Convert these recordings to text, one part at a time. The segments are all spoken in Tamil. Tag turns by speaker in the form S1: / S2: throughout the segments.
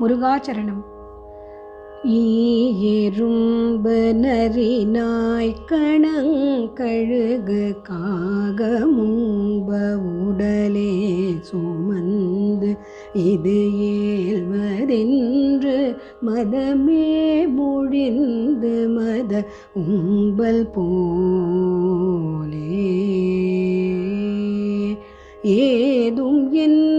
S1: முருகாச்சரணம். ஈயெரும்பு நரிநாய் கணங்கழுகு காக உடலே சுமந்து இது ஏல்வதென்று மதமே முடிந்து மத உம்பல் போலே. ஏதும் என்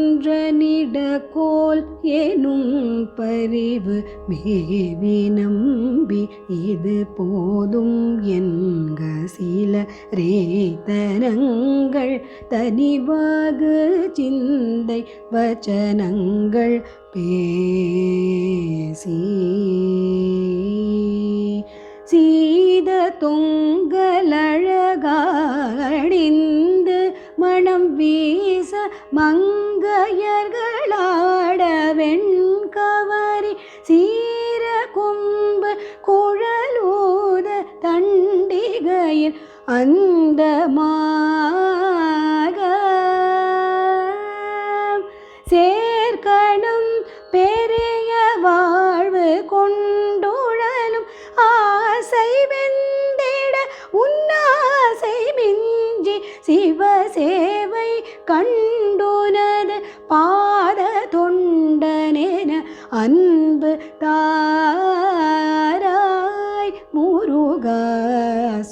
S1: கோல் எனும் பரிவு மேவி நம்பி இது போதும் என்க சில ரேத்தனங்கள். தனிவாக சிந்தை வச்சனங்கள் பேசி. சீத தொங்கலழகாடிந்து மனம் வீச மங்க தண்டிகையில் அந்த சேர்க்கணும் பெரிய வாழ்வு கொண்டுழலும் ஆசை வெந்திட உன்னாசை மிஞ்சி சிவசேவை கண்டுனது பாத தொண்டனென அன்பு தாராய் முருகா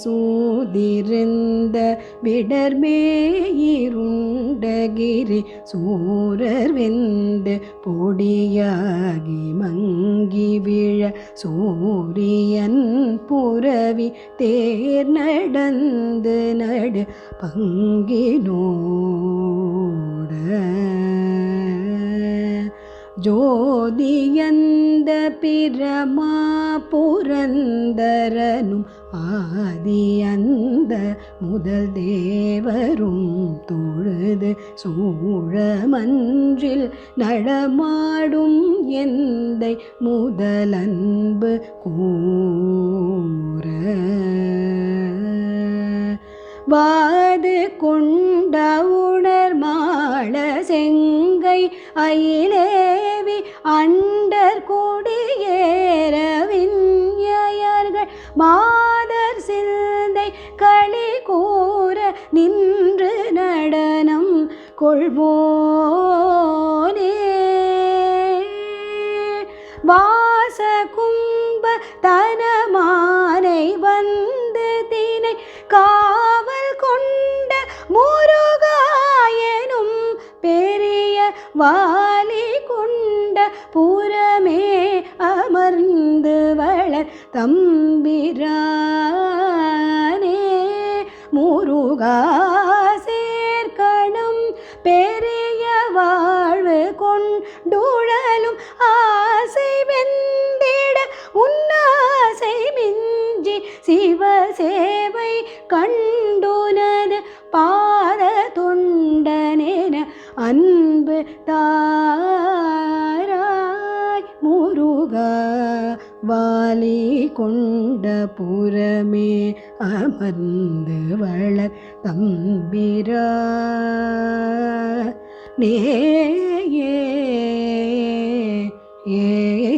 S1: சூதிருந்த விடர்மேயிருண்டகிரி சூரர் வெந்து பொடியாகி மங்கி விழ சூரியன் புறவி தேர் நடந்து நடு பங்கினோட. ஜோதியந்த பிரமா புரந்தரனும் ஆதி அந்த முதல் தேவரும் தொழுது சூழமன்றில் நடமாடும் எந்தை முதலன்பு கூற. வாது கொண்ட உணர் மாள செங்கை அயிலேவி அண்டர் கொடியேறவிஞ்ஞர்கள் மா நின்று நடனம் கொள்வோனே. வாச கும்ப தனமானை வந்து தினை காவல் கொண்ட முருகாயனும் பெரிய வாலி கொண்ட புறமே அமர்ந்து வளர் தம்பிரா முருகா பெரிய வாழ்வு கொண்டுழலும் ஆசை வெந்திட உன்னாசை மிஞ்சி சிவசே போக வாலி கொண்ட புறமே அமர்ந்து வளர் தம்பிரா. நே ஏ ஏ